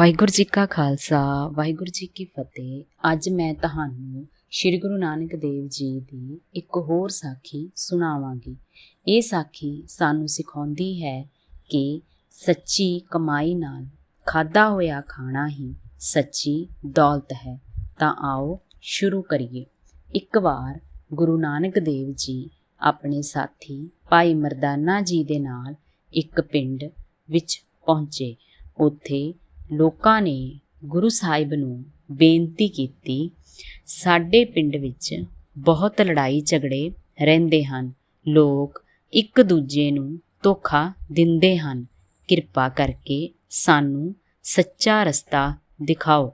ਵਾਹਿਗੁਰੂ ਜੀ ਕਾ ਖਾਲਸਾ, ਵਾਹਿਗੁਰੂ ਜੀ ਕੀ ਫਤਿਹ। ਅੱਜ ਮੈਂ ਤੁਹਾਨੂੰ ਸ੍ਰੀ ਗੁਰੂ ਨਾਨਕ ਦੇਵ ਜੀ ਦੀ ਇੱਕ ਹੋਰ ਸਾਖੀ ਸੁਣਾਵਾਂਗੀ। ਇਹ ਸਾਖੀ ਸਾਨੂੰ ਸਿਖਾਉਂਦੀ ਹੈ ਕਿ ਸੱਚੀ ਕਮਾਈ ਨਾਲ ਖਾਦਾ ਹੋਇਆ ਖਾਣਾ ਹੀ ਸੱਚੀ ਦੌਲਤ ਹੈ। ਤਾਂ ਆਓ ਸ਼ੁਰੂ ਕਰੀਏ। ਇੱਕ ਵਾਰ ਗੁਰੂ ਨਾਨਕ ਦੇਵ ਜੀ ਆਪਣੇ ਸਾਥੀ ਭਾਈ ਮਰਦਾਨਾ ਜੀ ਦੇ ਨਾਲ ਇੱਕ ਪਿੰਡ ਵਿੱਚ ਪਹੁੰਚੇ। ਉੱਥੇ ਲੋਕਾਂ ਨੇ ਗੁਰੂ ਸਾਹਿਬ ਨੂੰ ਬੇਨਤੀ ਕੀਤੀ, ਸਾਡੇ ਪਿੰਡ ਵਿੱਚ ਬਹੁਤ ਲੜਾਈ ਝਗੜੇ ਰਹਿੰਦੇ ਹਨ। ਲੋਕ ਇੱਕ ਦੂਜੇ ਨੂੰ ਧੋਖਾ ਦਿੰਦੇ ਹਨ। ਕਿਰਪਾ ਕਰਕੇ ਸਾਨੂੰ ਸੱਚਾ ਰਸਤਾ ਦਿਖਾਓ।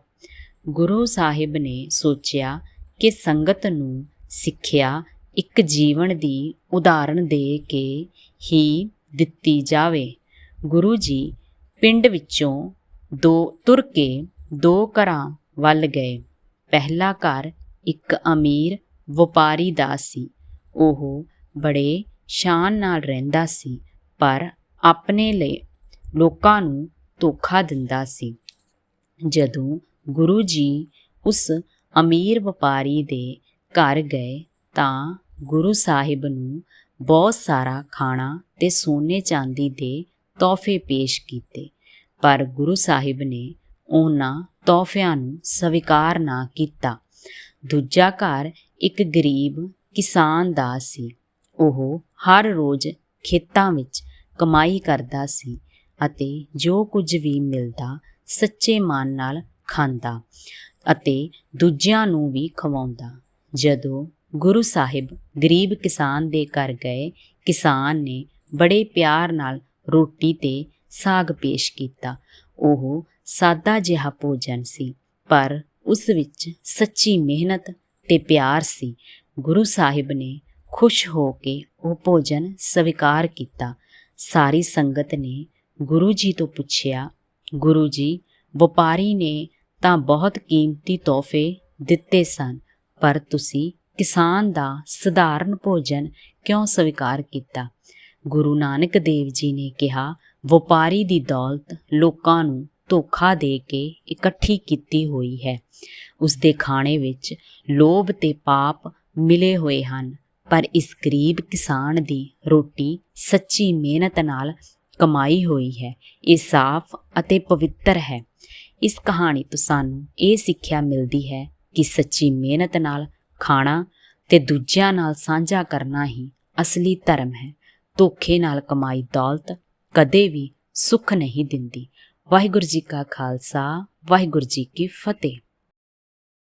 ਗੁਰੂ ਸਾਹਿਬ ਨੇ ਸੋਚਿਆ ਕਿ ਸੰਗਤ ਨੂੰ ਸਿੱਖਿਆ ਇੱਕ ਜੀਵਨ ਦੀ ਉਦਾਹਰਣ ਦੇ ਕੇ ਹੀ ਦਿੱਤੀ ਜਾਵੇ। ਗੁਰੂ ਜੀ ਪਿੰਡ ਵਿੱਚੋਂ ਦੋ ਤੁਰ ਕੇ ਦੋ ਘਰਾਂ ਵੱਲ ਗਏ। ਪਹਿਲਾ ਘਰ ਇੱਕ ਅਮੀਰ ਵਪਾਰੀ ਦਾ ਸੀ। ਉਹ ਬੜੇ ਸ਼ਾਨ ਨਾਲ ਰਹਿੰਦਾ ਸੀ, ਪਰ ਆਪਣੇ ਲਈ ਲੋਕਾਂ ਨੂੰ ਧੋਖਾ ਦਿੰਦਾ ਸੀ। ਜਦੋਂ ਗੁਰੂ ਜੀ ਉਸ ਅਮੀਰ ਵਪਾਰੀ ਦੇ ਘਰ ਗਏ ਤਾਂ ਗੁਰੂ ਸਾਹਿਬ ਨੂੰ ਬਹੁਤ ਸਾਰਾ ਖਾਣਾ ਤੇ ਸੋਨੇ ਚਾਂਦੀ ਦੇ ਤੋਹਫੇ ਪੇਸ਼ ਕੀਤੇ। ਪਰ ਗੁਰੂ ਸਾਹਿਬ ਨੇ ਉਹਨਾਂ ਤੋਹਫਿਆਂ ਨੂੰ ਸਵੀਕਾਰ ਨਾ ਕੀਤਾ। ਦੂਜਾ ਘਰ ਇੱਕ ਗਰੀਬ ਕਿਸਾਨ ਦਾ ਸੀ। ਉਹ ਹਰ ਰੋਜ਼ ਖੇਤਾਂ ਵਿੱਚ ਕਮਾਈ ਕਰਦਾ ਸੀ ਅਤੇ ਜੋ ਕੁਝ ਵੀ ਮਿਲਦਾ ਸੱਚੇ ਮਨ ਨਾਲ ਖਾਂਦਾ ਅਤੇ ਦੂਜਿਆਂ ਨੂੰ ਵੀ ਖਵਾਉਂਦਾ। ਜਦੋਂ ਗੁਰੂ ਸਾਹਿਬ ਗਰੀਬ ਕਿਸਾਨ ਦੇ ਘਰ ਗਏ, ਕਿਸਾਨ ਨੇ ਬੜੇ ਪਿਆਰ ਨਾਲ ਰੋਟੀ ਤੇ ਸਾਗ ਪੇਸ਼ ਕੀਤਾ। ਉਹ ਸਾਦਾ ਜਿਹਾ ਭੋਜਨ ਸੀ, ਪਰ ਉਸ ਵਿੱਚ ਸੱਚੀ ਮਿਹਨਤ ਤੇ ਪਿਆਰ ਸੀ। ਗੁਰੂ ਸਾਹਿਬ ਨੇ ਖੁਸ਼ ਹੋ ਕੇ ਉਹ ਭੋਜਨ ਸਵੀਕਾਰ ਕੀਤਾ। ਸਾਰੀ ਸੰਗਤ ਨੇ ਗੁਰੂ ਜੀ ਤੋਂ ਪੁੱਛਿਆ, ਗੁਰੂ ਜੀ, ਵਪਾਰੀ ਨੇ ਤਾਂ ਬਹੁਤ ਕੀਮਤੀ ਤੋਹਫੇ ਦਿੱਤੇ ਸਨ, ਪਰ ਤੁਸੀਂ ਕਿਸਾਨ ਦਾ ਸਧਾਰਨ ਭੋਜਨ ਕਿਉਂ ਸਵੀਕਾਰ ਕੀਤਾ? ਗੁਰੂ ਨਾਨਕ ਦੇਵ ਜੀ ਨੇ ਕਿਹਾ ਵਪਾਰੀ ਦੀ ਦੌਲਤ ਲੋਕਾਂ ਨੂੰ ਧੋਖਾ ਦੇ ਕੇ ਇਕੱਠੀ ਕੀਤੀ ਹੋਈ ਹੈ। ਉਸ ਦੇ ਖਾਣੇ ਵਿੱਚ ਲੋਭ ਤੇ ਪਾਪ ਮਿਲੇ ਹੋਏ ਹਨ, ਪਰ ਇਸ ਗਰੀਬ ਕਿਸਾਨ ਦੀ ਰੋਟੀ ਸੱਚੀ ਮਿਹਨਤ ਨਾਲ ਕਮਾਈ ਹੋਈ ਹੈ। ਇਹ ਸਾਫ਼ ਅਤੇ ਪਵਿੱਤਰ ਹੈ। ਇਸ ਕਹਾਣੀ ਤੋਂ ਸਾਨੂੰ ਇਹ ਸਿੱਖਿਆ ਮਿਲਦੀ ਹੈ ਕਿ ਸੱਚੀ ਮਿਹਨਤ ਨਾਲ ਖਾਣਾ ਤੇ ਦੂਜਿਆਂ ਨਾਲ ਸਾਂਝਾ ਕਰਨਾ ਹੀ ਅਸਲੀ ਧਰਮ ਹੈ। ਧੋਖੇ ਨਾਲ ਕਮਾਈ ਦੌਲਤ ਕਦੇ ਵੀ ਸੁੱਖ ਨਹੀਂ ਦਿੰਦੀ। ਵਾਹਿਗੁਰੂ ਜੀ ਕਾ ਖਾਲਸਾ ਵਾਹਿਗੁਰੂ ਜੀ ਕੀ ਫਤਿਹ।